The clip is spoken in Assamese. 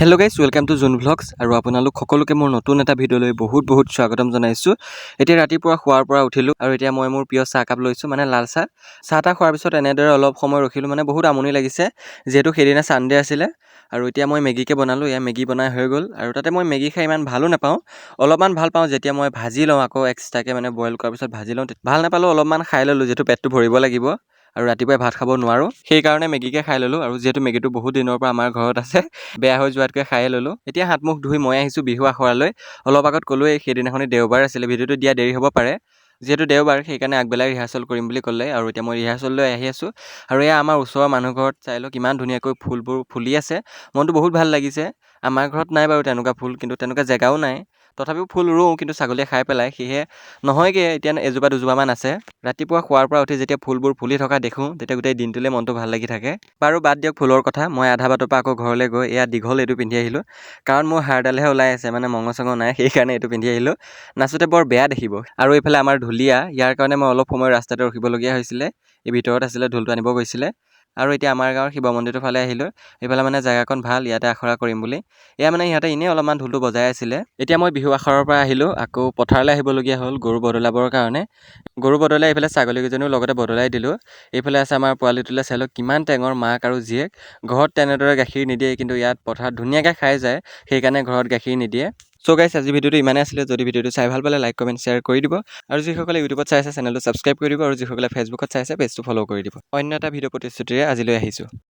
Hello' guys welcome to zone vlogs আৰু আপোনালোক সকলোকে মোৰ নতুন এটা ভিডিঅ'লৈ বহুত বহুত স্বাগতম জনাইছোঁ। এতিয়া ৰাতিপুৱা শোৱাৰ পৰা উঠিলোঁ আৰু এতিয়া মই মোৰ প্ৰিয় চাহকাপ লৈছোঁ মানে লাল চাহ। চাহ তাহ খোৱাৰ পিছত এনেদৰে অলপ সময় ৰখিলোঁ মানে বহুত আমনি লাগিছে যিহেতু সেইদিনা ছানডে আছিলে। আৰু এতিয়া মই মেগীকে বনালোঁ এয়া মেগী বনাই হৈ গ'ল আৰু তাতে মই মেগী খাই ইমান ভালো নাপাওঁ। অলপমান ভাল পাওঁ যেতিয়া মই ভাজি লওঁ আকৌ এক্সট্ৰাকৈ মানে বইল কৰাৰ পিছত ভাজি লওঁ ভাল নাপালেও অলপমান খাই ল'লোঁ যিহেতু পেটটো ভৰিব লাগিব। আৰু ৰাতিপুৱাই ভাত খাব নোৱাৰোঁ। সেইকাৰণে মেগীকে খাই ল'লোঁ আৰু যিহেতু মেগীটো বহুত দিনৰ পৰা আমাৰ ঘৰত আছে বেয়া হৈ যোৱাতকৈ খায়ে ল'লোঁ। এতিয়া হাত মুখ ধুই মই আহিছোঁ বিহু আখৰালৈ। অলপ আগত ক'লোৱেই সেইদিনাখনি দেওবাৰ আছিলে ভিডিঅ'টো দিয়া দেৰি হ'ব পাৰে। যিহেতু দেওবাৰ সেইকাৰণে আগবেলাই ৰিহাৰ্চেল কৰিম বুলি ক'লে আৰু এতিয়া মই ৰিহাৰ্চেললৈ আহি আছোঁ। আৰু এয়া আমাৰ ওচৰৰ মানুহ ঘৰত চাই লওক কিমান ধুনীয়াকৈ ফুলবোৰ ফুলি আছে। মনটো বহুত ভাল লাগিছে। আমাৰ ঘৰত নাই বাৰু তেনেকুৱা ফুল কিন্তু তেনেকুৱা জেগাও নাই। তথাপিও ফুল ৰুওঁ কিন্তু ছাগলীয়ে খাই পেলাই সেয়েহে নহয়গৈ এতিয়া এজোপা দুজোপামান আছে। ৰাতিপুৱা শোৱাৰ পৰা উঠি যেতিয়া ফুলবোৰ ফুলি থকা দেখোঁ তেতিয়া গোটেই দিনটোলৈ মনটো ভাল লাগি থাকে। বাৰু বাদ দিয়ক ফুলৰ কথা মই আধা বাটৰ পৰা আকৌ ঘৰলৈ গৈ এয়া দীঘল এইটো পিন্ধি আহিলোঁ। কাৰণ মোৰ হাড়ডালহে ওলাই আছে মানে মঙহ চঙহ নাই সেইকাৰণে এইটো পিন্ধি আহিলোঁ। নাচোতে বৰ বেয়া দেখিব। আৰু এইফালে আমাৰ ঢুলীয়া ইয়াৰ কাৰণে মই অলপ সময় ৰাস্তাতে ৰখিবলগীয়া হৈছিলে। এই ভিতৰত আছিলে ঢোলটো আনিব গৈছিলে। আৰু এতিয়া আমাৰ গাঁৱৰ শিৱ মন্দিৰটোৰ ফালে আহিলোঁ। এইফালে মানে জেগাকণ ভাল ইয়াতে আখৰা কৰিম বুলি। এয়া মানে ইহঁতে এনেই অলপমান ঢোলটো বজাই আছিলে। এতিয়া মই বিহু আখৰাৰ পৰা আহিলোঁ আকৌ পথাৰলৈ আহিবলগীয়া হ'ল গৰু বদলাবৰ কাৰণে। গৰু বদলাই এইফালে ছাগলীকেইজনীও লগতে বদলাই দিলোঁ। এইফালে আছে আমাৰ পোৱালিটোলৈ চাই লওক কিমান টেঙৰ মাক আৰু জীয়েক। ঘৰত তেনেদৰে গাখীৰ নিদিয়ে কিন্তু ইয়াত পথাৰত ধুনীয়াকৈ খাই যায় সেইকাৰণে ঘৰত গাখীৰ নিদিয়ে। চ' গাইছ আজি ভিডিঅ'টো ইমানেই আছিলে যদি ভিডিঅ'টো চাই ভাল পালে লাইক কমেণ্ট শ্বেয়াৰ কৰি দিব আৰু যিসকলে ইউটিউবত চাই আছে চেনেলটো ছাবস্ক্ৰাইব কৰি দিব আৰু যিসকলে ফেচবুকত চাই আছে পেজটো ফ'ল' কৰি দিব। অন্য এটা ভিডিঅ' প্ৰতিশ্ৰুতিৰে আজিলৈ আহিছোঁ।